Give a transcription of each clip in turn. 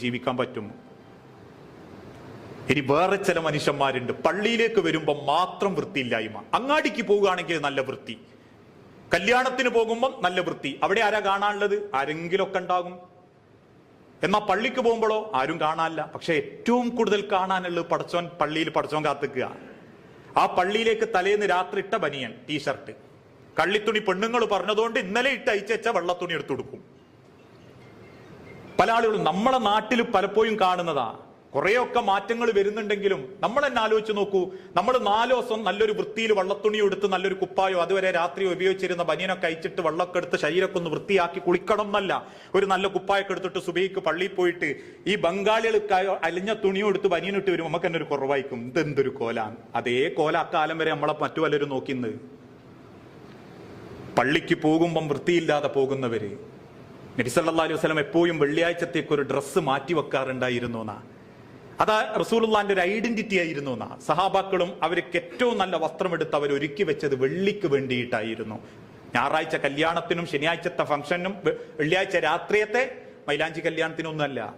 ജീവിക്കാൻ പറ്റും. ഇനി വേറെ ചില മനുഷ്യന്മാരുണ്ട്. പള്ളിയിലേക്ക് വരുമ്പോൾ മാത്രം വൃത്തിയില്ലായ്മ. അങ്ങാടിക്ക് പോവുകയാണെങ്കിൽ നല്ല വൃത്തി. കല്യാണത്തിന് പോകുമ്പോൾ നല്ല വൃത്തി. അവിടെ ആരാ കാണാനുള്ളത്? ആരെങ്കിലൊക്കെ ഉണ്ടാകും. എന്നാ പള്ളിക്ക് പോകുമ്പോഴോ? ആരും കാണാനില്ല. പക്ഷെ ഏറ്റവും കൂടുതൽ കാണാനുള്ളത് പടച്ചോൻ പള്ളിയിൽ പടച്ചോൻ കാത്തുക്കുക. ആ പള്ളിയിലേക്ക് തലേന്ന് രാത്രി ഇട്ട ബനിയൻ ടീഷർട്ട്. കള്ളിത്തുണി പെണ്ണുങ്ങൾ പറഞ്ഞതുകൊണ്ട് ഇന്നലെ ഇട്ട് അയച്ച വെള്ളത്തുണി എടുത്തു കൊടുക്കും. പല ആളുകളും നമ്മളെ നാട്ടിൽ പലപ്പോഴും കാണുന്നതാ. കുറേയൊക്കെ മാറ്റങ്ങൾ വരുന്നുണ്ടെങ്കിലും നമ്മൾ തന്നെ ആലോചിച്ച് നോക്കൂ. നമ്മൾ നാല് ദിവസം നല്ലൊരു വൃത്തിയിൽ വള്ളത്തുണി എടുത്ത് നല്ലൊരു കുപ്പായോ അതുവരെ രാത്രി ഉപയോഗിച്ചിരുന്ന ബനിയനൊക്കെ അയച്ചിട്ട് വെള്ളമൊക്കെ എടുത്ത് ശരീരമൊക്കെ ഒന്ന് വൃത്തിയാക്കി കുളിക്കണം എന്നല്ല. ഒരു നല്ല കുപ്പായൊക്കെ എടുത്തിട്ട് സുബൈക്ക് പള്ളിയിൽ പോയിട്ട് ഈ ബംഗാളികൾക്ക് അലിഞ്ഞ തുണിയും എടുത്ത് ബനിയനിട്ട് വരും നമുക്ക് തന്നെ ഒരു കുറവായിരിക്കും. ഇതെന്തൊരു കോലാണ്. അതേ കോല അക്കാലം വരെ നമ്മളെ മറ്റു പലരും നോക്കുന്നത് പള്ളിക്ക് പോകുമ്പം വൃത്തിയില്ലാതെ പോകുന്നവര്. നബിസല്ലാ അലൈഹി വസ്ലം എപ്പോഴും വെള്ളിയാഴ്ചത്തേക്ക് ഒരു ഡ്രസ്സ് മാറ്റി വെക്കാറുണ്ടായിരുന്നു എന്നാ. അത് റസൂലുള്ളാന്റെ ഒരു ഐഡന്റിറ്റി ആയിരുന്നു എന്നാ. സഹാബാക്കളും അവർക്ക് ഏറ്റവും നല്ല വസ്ത്രമെടുത്ത് അവർ ഒരുക്കി വെച്ചത് വെള്ളിക്ക് വേണ്ടിയിട്ടായിരുന്നു. ഞായറാഴ്ച കല്യാണത്തിനും ശനിയാഴ്ചത്തെ ഫംഗ്ഷനും വെള്ളിയാഴ്ച രാത്രിയത്തെ മൈലാഞ്ചി കല്യാണത്തിനൊന്നുമല്ല.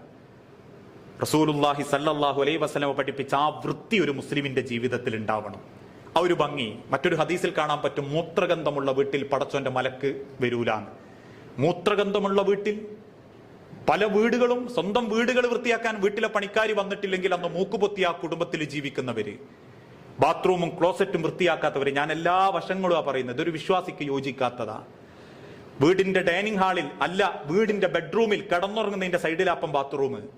റസൂലുല്ലാഹി സല്ലാഹു അലൈഹി വസ്ലമ പഠിപ്പിച്ച ആ വൃത്തി ഒരു മുസ്ലിമിന്റെ ജീവിതത്തിൽ ഉണ്ടാവണം. ആ ഒരു ഭംഗി. മറ്റൊരു ഹദീസിൽ കാണാൻ പറ്റും മൂത്രഗന്ധമുള്ള വീട്ടിൽ പടച്ചോന്റെ മലക്ക് വരൂലാന്ന്. മൂത്രഗന്ധമുള്ള വീട്ടിൽ പല വീടുകളും സ്വന്തം വീടുകൾ വൃത്തിയാക്കാൻ വീട്ടിലെ പണിക്കാർ വന്നിട്ടില്ലെങ്കിൽ അന്ന് മൂക്കുപൊത്തി ആ കുടുംബത്തിൽ ജീവിക്കുന്നവര് ബാത്റൂമും ക്ലോസറ്റും വൃത്തിയാക്കാത്തവര് ഞാൻ എല്ലാ വശങ്ങളും ആ പറയുന്നത്. ഇതൊരു വിശ്വാസിക്ക് യോജിക്കാത്തതാ. വീടിന്റെ ഡൈനിങ് ഹാളിൽ അല്ല വീടിന്റെ ബെഡ്റൂമിൽ കിടന്നുറങ്ങുന്നതിന്റെ സൈഡിലാപ്പം ബാത്റൂം.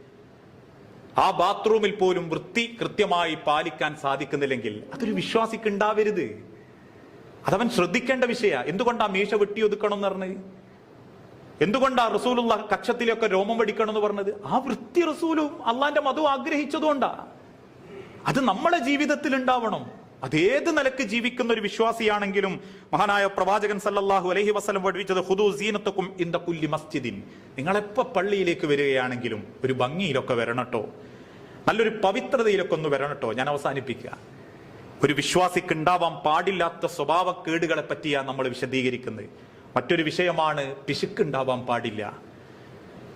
ആ ബാത്റൂമിൽ പോലും വൃത്തി കൃത്യമായി പാലിക്കാൻ സാധിക്കുന്നില്ലെങ്കിൽ അതൊരു വിശ്വാസിക്ക് ഉണ്ടാവരുത്. അതവൻ ശ്രദ്ധിക്കേണ്ട വിഷയ. എന്തുകൊണ്ടാ മീശ വെട്ടി ഒതുക്കണം എന്ന് പറഞ്ഞത് എന്തുകൊണ്ടാ റസൂലുള്ള കക്ഷത്തിലൊക്കെ രോമം വെടിക്കണം എന്ന് പറഞ്ഞത്? ആ വൃത്തി റസൂലും അള്ളാന്റെ മധു ആഗ്രഹിച്ചതുകൊണ്ടാ. അത് നമ്മളെ ജീവിതത്തിൽ ഉണ്ടാവണം അതേത് നിലയ്ക്ക് ജീവിക്കുന്ന ഒരു വിശ്വാസിയാണെങ്കിലും മഹാനായ പ്രവാചകൻ സല്ലാഹു അലഹി വസ്ലം പഠിപ്പിച്ചത് ഹുദു സീനത്തക്കും ഇന്ത കുല്ലി മസ്ജിദിൻ. നിങ്ങളെപ്പോ പള്ളിയിലേക്ക് വരികയാണെങ്കിലും ഒരു ഭംഗിയിലൊക്കെ വരണട്ടോ? നല്ലൊരു പവിത്രതയിലൊക്കെ ഒന്ന് വരണട്ടോ? ഞാൻ അവസാനിപ്പിക്കുക. ഒരു വിശ്വാസിക്ക് ഉണ്ടാവാൻ പാടില്ലാത്ത സ്വഭാവക്കേടുകളെ പറ്റിയാണ് നമ്മൾ വിശദീകരിക്കുന്നത്. മറ്റൊരു വിഷയമാണ് പിശുക്കുണ്ടാവാൻ പാടില്ല.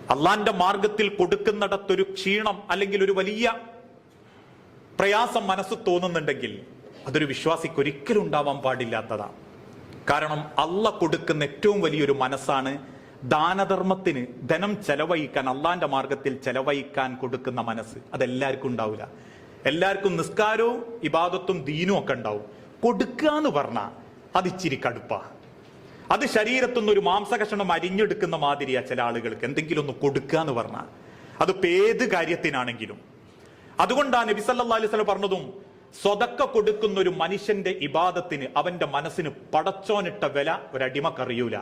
അള്ളാന്റെ മാർഗത്തിൽ കൊടുക്കുന്നിടത്തൊരു ക്ഷീണം അല്ലെങ്കിൽ ഒരു വലിയ പ്രയാസം മനസ്സ് തോന്നുന്നുണ്ടെങ്കിൽ അതൊരു വിശ്വാസിക്ക് ഒരിക്കലും ഉണ്ടാവാൻ പാടില്ലാത്തതാണ്. കാരണം അല്ല കൊടുക്കുന്ന ഏറ്റവും വലിയൊരു മനസ്സാണ് ദാനധർമ്മത്തിന് ധനം ചെലവഴിക്കാൻ അള്ളാന്റെ മാർഗത്തിൽ ചെലവഴിക്കാൻ കൊടുക്കുന്ന മനസ്സ്. അതെല്ലാവർക്കും ഉണ്ടാവില്ല. എല്ലാവർക്കും നിസ്കാരവും ഇബാദത്തും ദീനും ഒക്കെ ഉണ്ടാവും. കൊടുക്കുക എന്ന് പറഞ്ഞാൽ അത് ഇച്ചിരി കടുപ്പാ. അത് ശരീരത്തുനിന്ന് ഒരു മാംസകഷണം അരിഞ്ഞെടുക്കുന്ന മാതിരിയാ ചില ആളുകൾക്ക്. എന്തെങ്കിലും ഒന്ന് കൊടുക്കുക എന്ന് പറഞ്ഞാൽ. അത് ഏത് കാര്യത്തിനാണെങ്കിലും. അതുകൊണ്ടാണ് നബി സല്ലല്ലാഹു അലൈഹി പറഞ്ഞതും സ്വതക്ക കൊടുക്കുന്ന ഒരു മനുഷ്യന്റെ ഇബാദത്തിന് അവന്റെ മനസ്സിന് പടച്ചോനിട്ട വില ഒരടിമക്കറിയൂല.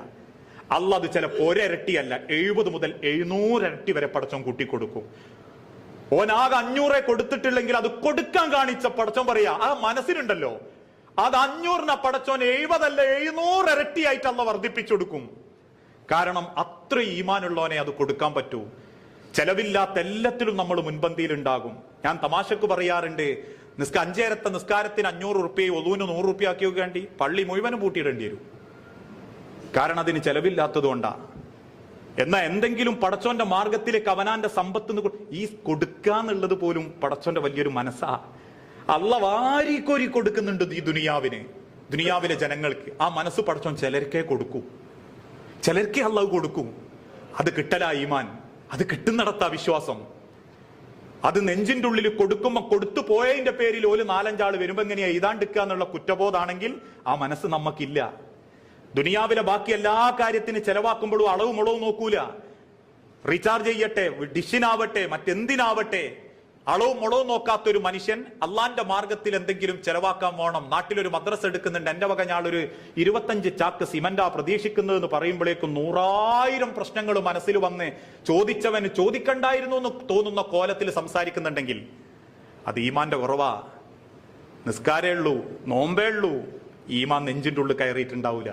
അല്ല അത് ചില ഒരരട്ടിയല്ല എഴുപത് മുതൽ എഴുന്നൂറരട്ടി വരെ പടച്ചോൻ കൂട്ടിക്കൊടുക്കും. ഓനാകെ അഞ്ഞൂറെ കൊടുത്തിട്ടില്ലെങ്കിൽ അത് കൊടുക്കാൻ കാണിച്ച പടച്ചോൻ പറയാ ആ മനസ്സിനുണ്ടല്ലോ. അത് അഞ്ഞൂറിനെ പടച്ചോൻ എഴുപതല്ല എഴുന്നൂറ് ഇരട്ടിയായിട്ട് അല്ല വർദ്ധിപ്പിച്ചെടുക്കും കാരണം അത്ര ഈമാനുള്ളവനെ അത് കൊടുക്കാൻ പറ്റൂ. ചെലവില്ലാത്ത എല്ലാത്തിലും നമ്മൾ മുൻപന്തിയിൽ ഉണ്ടാകും ഞാൻ തമാശക്ക് പറയാറുണ്ട് നിസ്ക അഞ്ചേരത്തെ നിസ്കാരത്തിന് അഞ്ഞൂറ് റുപ്യ ഒതുവിന് നൂറ് റുപ്യ ആക്കി വേണ്ടി പള്ളി മുഴുവനും പൂട്ടിയിടേണ്ടി വരും. കാരണം അതിന് ചെലവില്ലാത്തത് കൊണ്ടാ. എന്നാ എന്തെങ്കിലും പടച്ചോന്റെ മാർഗത്തിലേക്ക് അവനാന്റെ സമ്പത്ത് ഈ കൊടുക്കാന്നുള്ളത് പോലും പടച്ചോന്റെ വലിയൊരു മനസ്സാ. അള്ള വാരിക്കോരി കൊടുക്കുന്നുണ്ട് ഈ ദുനിയാവിന് ദുനിയാവിലെ ജനങ്ങൾക്ക്. ആ മനസ്സ് പടച്ചോൻ ചിലർക്കേ കൊടുക്കൂ. ചിലർക്കേ അള്ളാഹ് കൊടുക്കും. അത് കിട്ടല ഈമാൻ. അത് കിട്ടുന്നിടത്താ വിശ്വാസം. അത് നെഞ്ചിന്റെ ഉള്ളിൽ കൊടുക്കുമ്പോ കൊടുത്തു പോയതിന്റെ പേരിൽ ഒരു നാലഞ്ചാൾ വരുമ്പോ എങ്ങനെയാ ഇതാണ്ടിക്കുക എന്നുള്ള കുറ്റബോധാണെങ്കിൽ ആ മനസ്സ് നമുക്കില്ല ദുനിയാവിലെ ബാക്കി എല്ലാ കാര്യത്തിന് ചെലവാക്കുമ്പോഴും അളവും മുളവും നോക്കൂല. റീചാർജ് ചെയ്യട്ടെ ഡിഷിനാവട്ടെ മറ്റെന്തിനാവട്ടെ. അളവും മുളവും നോക്കാത്ത ഒരു മനുഷ്യൻ അള്ളാന്റെ മാർഗത്തിൽ എന്തെങ്കിലും ചെലവാക്കാൻ വേണം നാട്ടിലൊരു മദ്രസ എടുക്കുന്നുണ്ട്. എന്റെ വക ഞാളൊരു ഇരുപത്തഞ്ച് ചാക്ക് സിമന്റാ പ്രതീക്ഷിക്കുന്നത് എന്ന് പറയുമ്പോഴേക്കും നൂറായിരം പ്രശ്നങ്ങൾ മനസ്സിൽ വന്ന് ചോദിച്ചവന് ചോദിക്കണ്ടായിരുന്നു എന്ന് തോന്നുന്ന കോലത്തിൽ സംസാരിക്കുന്നുണ്ടെങ്കിൽ അത് ഈമാന്റെ കുറവാ. നിസ്കാരേ ഉള്ളൂ നോമ്പേ ഉള്ളൂ. ഈമാൻ നെഞ്ചിന്റെ ഉള്ളിൽ കയറിയിട്ടുണ്ടാവില്ല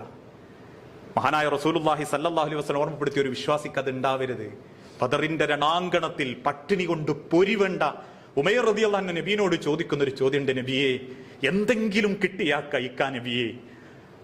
മഹാനായ റസൂലുള്ളാഹി സല്ലല്ലാഹു അലൈഹി വസല്ലം ഓർമ്മപ്പെടുത്തിയ ഒരു വിശ്വാസിക്ക് അത് ഉണ്ടാവരുത്. ബദറിന്റെ രണാങ്കണത്തിൽ പട്ടിണി കൊണ്ട് പൊരിവേണ്ട ഉമയർ അൻഹു നബീനോട് ചോദിക്കുന്ന ഒരു ചോദ്യമുണ്ട് നബിയെ എന്തെങ്കിലും കിട്ടിയാ കഴിക്കാൻ നബിയെ?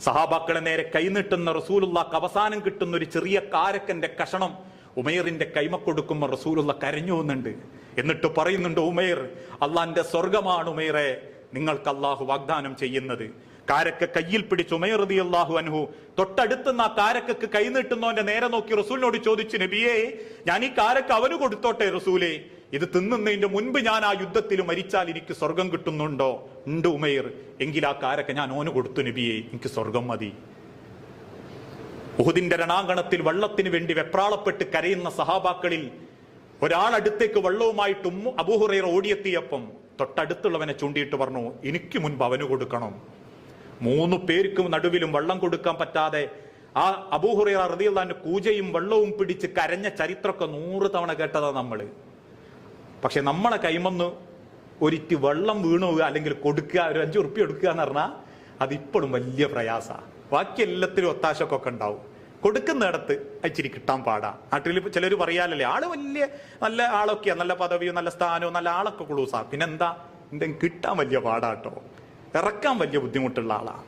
സഹാബാക്കളെ നേരെ കൈനീട്ടുന്ന റസൂലുള്ളാക്ക് അവസാനം കിട്ടുന്ന ഒരു ചെറിയ കാരക്കന്റെ കഷണം ഉമയറിന്റെ കൈമ കൊടുക്കുമ്പോൾ റസൂലുള്ള കരഞ്ഞു പോകുന്നുണ്ട്. എന്നിട്ട് പറയുന്നുണ്ട് ഉമേർ അള്ളാന്റെ സ്വർഗമാണ് ഉമേറെ നിങ്ങൾക്ക് അള്ളാഹു വാഗ്ദാനം ചെയ്യുന്നത്. കാരക്ക കയ്യിൽ പിടിച്ചു മയറുതി അള്ളാഹു അനുഹു തൊട്ടടുത്തുനിന്ന് ആ കാരക്കക്ക് കൈ നീട്ടുന്നവന്റെ നേരെ നോക്കി റസൂലിനോട് ചോദിച്ചു നബിയേ ഞാൻ ഈ കാരക്ക അവന് കൊടുത്തോട്ടെ റസൂലേ? ഇത് തിന്നുന്നതിന്റെ മുൻപ് ഞാൻ ആ യുദ്ധത്തിൽ മരിച്ചാൽ എനിക്ക് സ്വർഗം കിട്ടുന്നുണ്ടോ? ഉണ്ട് ഉമേർ. എങ്കിൽ ആ കാരക്ക ഞാൻ ഓന് കൊടുത്തു നബിയേ. എനിക്ക് സ്വർഗം മതി. ഉഹുദിന്റെ രണാങ്കണത്തിൽ വള്ളത്തിന് വേണ്ടി വെപ്രാളപ്പെട്ട് കരയുന്ന സഹാബാക്കളിൽ ഒരാൾ അടുത്തേക്ക് വെള്ളവുമായിട്ട് ഉമ്മു അബൂഹുറൈറ ഓടിയെത്തിയപ്പം തൊട്ടടുത്തുള്ളവനെ ചൂണ്ടിയിട്ട് പറഞ്ഞു എനിക്ക് മുൻപ് അവന് കൊടുക്കണം. മൂന്ന് പേർക്കും നടുവിലും വെള്ളം കൊടുക്കാൻ പറ്റാതെ ആ അബൂഹുറൈറ റതിയുള്ള കൂജയും വെള്ളവും പിടിച്ച് കരഞ്ഞ ചരിത്രമൊക്കെ നൂറ് തവണ കേട്ടതാ നമ്മൾ. പക്ഷെ നമ്മളെ കൈമന്ന് ഒരിറ്റ് വെള്ളം വീണു അല്ലെങ്കിൽ കൊടുക്കുക ഒരു അഞ്ചു ഉറുപ്പ്യ എടുക്കുക എന്ന് പറഞ്ഞാൽ അതിപ്പോഴും വലിയ പ്രയാസമാണ് ബാക്കി എല്ലാത്തിലും ഒത്താശക്കൊക്കെ ഉണ്ടാവും. കൊടുക്കുന്നിടത്ത് ഇച്ചിരി കിട്ടാൻ പാടാ. നാട്ടിൽ ചിലർ പറയാലല്ലേ ആൾ വലിയ നല്ല ആളൊക്കെയാ നല്ല പദവിയോ നല്ല സ്ഥാനവും നല്ല ആളൊക്കെ കുളൂസാ പിന്നെന്താ? എന്തെങ്കിലും കിട്ടാൻ വലിയ പാടാട്ടോ. ഇറക്കാൻ വലിയ ബുദ്ധിമുട്ടുള്ള ആളാണ്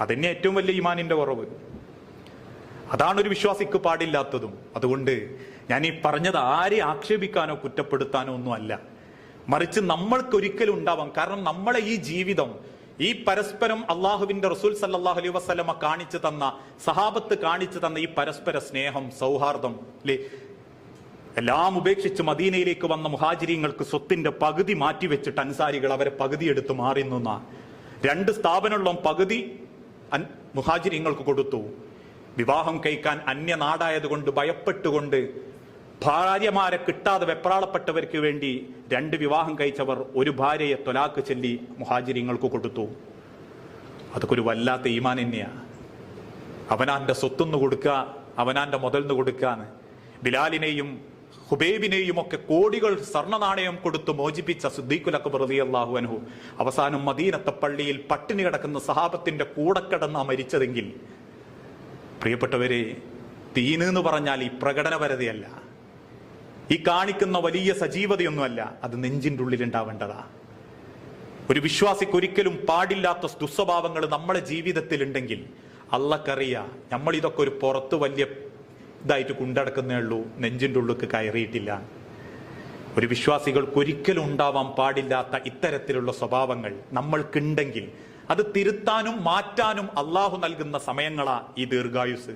അതന്നെ ഏറ്റവും വലിയ ഇമാനിന്റെ കുറവ്. അതാണ് ഒരു വിശ്വാസിക്ക് പാടില്ലാത്തതും. അതുകൊണ്ട് ഞാൻ ഈ പറഞ്ഞത് ആരെ ആക്ഷേപിക്കാനോ കുറ്റപ്പെടുത്താനോ ഒന്നും അല്ല. മറിച്ച് നമ്മൾക്ക് ഒരിക്കലും ഉണ്ടാവാം. കാരണം നമ്മളെ ഈ ജീവിതം ഈ പരസ്പരം അള്ളാഹുവിന്റെ റസൂൽ സല്ലാഹു അലൈ വസ്ലമ കാണിച്ചു തന്ന സഹാബത്ത് കാണിച്ചു തന്ന ഈ പരസ്പര സ്നേഹം സൗഹാർദ്ദം അല്ലേ എല്ലാം ഉപേക്ഷിച്ച് മദീനയിലേക്ക് വന്ന മുഹാജിരിങ്ങൾക്ക് സ്വത്തിന്റെ പകുതി മാറ്റിവെച്ചിട്ട് അൻസാരികൾ അവരെ പകുതി എടുത്ത് മാറി നിന്ന രണ്ട് സ്ഥാപനമുള്ള പകുതി മുഹാജിരിങ്ങൾക്ക് കൊടുത്തു. വിവാഹം കഴിക്കാൻ അന്യനാടായതുകൊണ്ട് ഭയപ്പെട്ടുകൊണ്ട് ഭാര്യമാരെ കിട്ടാതെ വെപ്രാളപ്പെട്ടവർക്ക് വേണ്ടി രണ്ട് വിവാഹം കഴിച്ചവർ ഒരു ഭാര്യയെ തൊലാക്ക് ചൊല്ലി മുഹാജിരിങ്ങൾക്ക് കൊടുത്തു. അതൊക്കെ ഒരു വല്ലാത്ത ഈമാൻ തന്നെയാ. അവനാന്റെ സ്വത്തുനിന്ന് കൊടുക്കുക അവനാന്റെ മുതൽന്ന് കൊടുക്കാന്ന് ബിലാലിനെയും ഹുബൈബിനെയും ഒക്കെ കോടികൾ സ്വർണനാണയം കൊടുത്ത് മോചിപ്പിച്ച സുദ്ദീഖുൽ അക്ബർ റളിയല്ലാഹു അൻഹു. അവസാനം മദീനത്തെ പള്ളിയിൽ പട്ടിണി കിടക്കുന്ന സഹാബത്തിന്റെ കൂടെ കിടന്ന മരിച്ചതെങ്കിൽ പ്രിയപ്പെട്ടവരെ തീന് എന്ന് പറഞ്ഞാൽ ഈ പ്രകടനപരതയല്ല. ഈ കാണിക്കുന്ന വലിയ സജീവതയൊന്നുമല്ല അത് നെഞ്ചിന്റെ ഉള്ളിൽ ഉണ്ടാവേണ്ടതാ ഒരു വിശ്വാസിക്ക് ഒരിക്കലും പാടില്ലാത്ത ദുസ്വഭാവങ്ങൾ നമ്മളെ ജീവിതത്തിൽ ഉണ്ടെങ്കിൽ അള്ളക്കറിയ നമ്മൾ ഇതൊക്കെ ഒരു പുറത്ത് വലിയ ഇതായിട്ട് കുണ്ടടക്കുന്നേ ഉള്ളൂ. നെഞ്ചിന്റെ ഉള്ളിക്ക് കയറിയിട്ടില്ല. ഒരു വിശ്വാസികൾക്ക് ഒരിക്കലും ഉണ്ടാവാൻ പാടില്ലാത്ത ഇത്തരത്തിലുള്ള സ്വഭാവങ്ങൾ നമ്മൾക്കുണ്ടെങ്കിൽ അത് തിരുത്താനും മാറ്റാനും അള്ളാഹു നൽകുന്ന സമയങ്ങളാ ഈ ദീർഘായുസ്.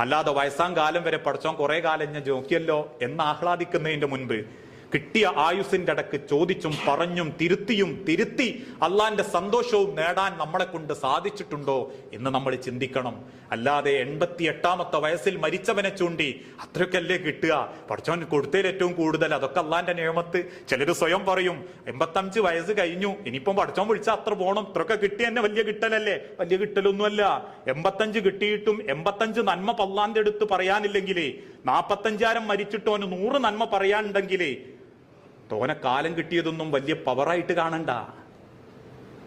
അല്ലാതെ വയസ്സാം കാലം വരെ പഠിച്ചോ കുറെ കാലം ഞാൻ നോക്കിയല്ലോ എന്ന് ആഹ്ലാദിക്കുന്നതിന്റെ മുൻപ് കിട്ടിയ ആയുസിന്റെ അടക്ക് ചോദിച്ചും പറഞ്ഞും തിരുത്തിയും തിരുത്തി അള്ളാന്റെ സന്തോഷവും നേടാൻ നമ്മളെ കൊണ്ട് സാധിച്ചിട്ടുണ്ടോ എന്ന് നമ്മൾ ചിന്തിക്കണം. അല്ലാതെ എൺപത്തി എട്ടാമത്തെ വയസ്സിൽ മരിച്ചവനെ ചൂണ്ടി അത്രയൊക്കെയല്ലേ കിട്ടുക? പഠിച്ചവൻ കൊടുത്തതിൽ ഏറ്റവും കൂടുതൽ അതൊക്കെ അള്ളാന്റെ നിയമത്ത്. ചിലർ സ്വയം പറയും എൺപത്തഞ്ച് വയസ്സ് കഴിഞ്ഞു ഇനിയിപ്പം പഠിച്ചവൻ വിളിച്ചാൽ അത്ര പോണം. ഇത്രയൊക്കെ കിട്ടി തന്നെ വലിയ കിട്ടലല്ലേ? വലിയ കിട്ടലൊന്നുമല്ല. എൺപത്തഞ്ച് കിട്ടിയിട്ടും എൺപത്തഞ്ച് നന്മ പള്ളാന്റെ അടുത്ത് പറയാനില്ലെങ്കിലേ നാപ്പത്തഞ്ചാരം മരിച്ചിട്ടോന് നൂറ് നന്മ പറയാനുണ്ടെങ്കിലേ തോനെ കാലം കിട്ടിയതൊന്നും വലിയ പവറായിട്ട് കാണണ്ട.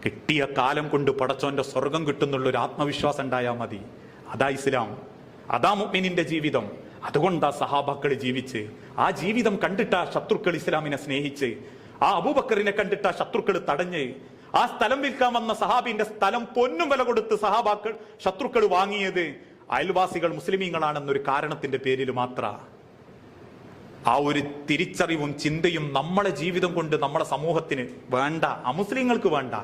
കിട്ടിയ കാലം കൊണ്ട് പടച്ചോന്റെ സ്വർഗം കിട്ടുന്നുള്ളൊരു ആത്മവിശ്വാസം ഉണ്ടായാൽ മതി. അതാ ഇസ്ലാം. അതാ മുഅ്മിനിന്റെ ജീവിതം. അതുകൊണ്ടാ സഹാബാക്കൾ ജീവിച്ച്. ആ ജീവിതം കണ്ടിട്ടാ ശത്രുക്കൾ ഇസ്ലാമിനെ സ്നേഹിച്ച്. ആ അബൂബക്കറിനെ കണ്ടിട്ടാ ശത്രുക്കൾ തടഞ്ഞ്. ആ സ്ഥലം വിൽക്കാൻ വന്ന സഹാബിന്റെ സ്ഥലം പൊന്നും വില കൊടുത്ത് സഹാബാക്കൾ ശത്രുക്കൾ വാങ്ങിയത് അയൽവാസികൾ മുസ്ലിമീങ്ങളാണെന്നൊരു കാരണത്തിന്റെ പേരിൽ മാത്ര. ആ ഒരു തിരിച്ചറിവും ചിന്തയും നമ്മളെ ജീവിതം കൊണ്ട് നമ്മളെ സമൂഹത്തിന് വേണ്ട അമുസ്ലിങ്ങൾക്ക് വേണ്ട.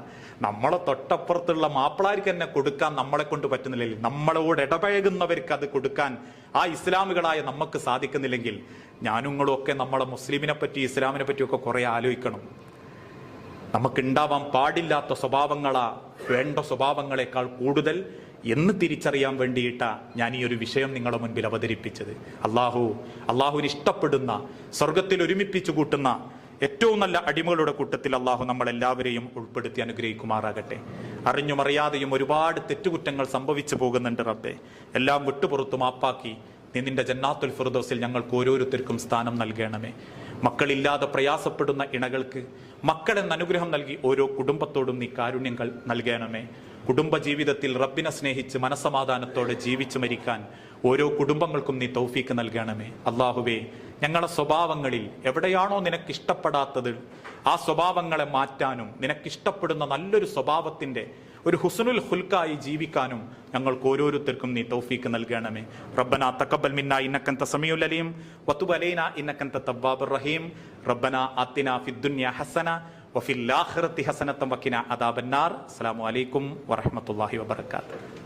നമ്മളെ തൊട്ടപ്പുറത്തുള്ള മാപ്പിളാർക്ക് തന്നെ കൊടുക്കാൻ നമ്മളെ കൊണ്ട് പറ്റുന്നില്ലെങ്കിൽ നമ്മളോട് ഇടപഴകുന്നവർക്ക് അത് കൊടുക്കാൻ ആ ഇസ്ലാമികളായ നമുക്ക് സാധിക്കുന്നില്ലെങ്കിൽ ഞാനുങ്ങളും ഒക്കെ നമ്മളെ മുസ്ലിമിനെ പറ്റി ഇസ്ലാമിനെ പറ്റിയൊക്കെ കുറെ ആലോചിക്കണം. നമുക്കുണ്ടാവാൻ പാടില്ലാത്ത സ്വഭാവങ്ങളാ വേണ്ട സ്വഭാവങ്ങളെക്കാൾ കൂടുതൽ എന്ന് തിരിച്ചറിയാൻ വേണ്ടിയിട്ടാ ഞാൻ ഈ ഒരു വിഷയം നിങ്ങളുടെ മുൻപിൽ അവതരിപ്പിച്ചത്. അള്ളാഹു അള്ളാഹുവിന് ഇഷ്ടപ്പെടുന്ന സ്വർഗത്തിൽ ഒരുമിപ്പിച്ചു കൂട്ടുന്ന ഏറ്റവും നല്ല അടിമകളുടെ കൂട്ടത്തിൽ അള്ളാഹു നമ്മളെല്ലാവരെയും ഉൾപ്പെടുത്തി അനുഗ്രഹിക്കുമാറാകട്ടെ. അറിഞ്ഞും അറിയാതെയും ഒരുപാട് തെറ്റുകുറ്റങ്ങൾ സംഭവിച്ചു പോകുന്നുണ്ട് റബ്ബെ. എല്ലാം വിട്ടുപുറത്തു മാപ്പാക്കി നീ നിന്റെ ജന്നാത്തുൽ ഫിർദോസിൽ ഞങ്ങൾക്ക് ഓരോരുത്തർക്കും സ്ഥാനം നൽകണമേ. മക്കളില്ലാതെ പ്രയാസപ്പെടുന്ന ഇണകൾക്ക് മക്കളെന്ന അനുഗ്രഹം നൽകി ഓരോ കുടുംബത്തോടും നീ കാരുണ്യങ്ങൾ നൽകണമേ. കുടുംബ ജീവിതത്തിൽ റബ്ബിനെ സ്നേഹിച്ച് മനസമാധാനത്തോടെ ജീവിച്ചു മരിക്കാൻ ഓരോ കുടുംബങ്ങൾക്കും നീ തൗഫീക്ക് നൽകണമേ. അള്ളാഹുവേ ഞങ്ങളെ സ്വഭാവങ്ങളിൽ എവിടെയാണോ നിനക്ക് ഇഷ്ടപ്പെടാത്തത് ആ സ്വഭാവങ്ങളെ മാറ്റാനും നിനക്കിഷ്ടപ്പെടുന്ന നല്ലൊരു സ്വഭാവത്തിന്റെ ഒരു ഹുസ്നുൽ ഹുൽക്കായി ജീവിക്കാനും ഞങ്ങൾക്ക് ഓരോരുത്തർക്കും നീ തൗഫീക്ക് നൽകണമേ. റബ്ബന തക്കബൽ മിന്ന ഇന്നക സമീഉൽ അലീം വതുബ് അലൈന ഇന്നക തബ്ബാബുർ റഹീം. റബ്ബന അത്തിന ഫിദ്ദുനിയ ഹസന വഫിൽ ആഖിറതി വക്കിന അദാബന്നാർ. അസ്സലാമു അലൈക്കും വറഹ്മത്തുള്ളാഹി വബറകാതുഹു.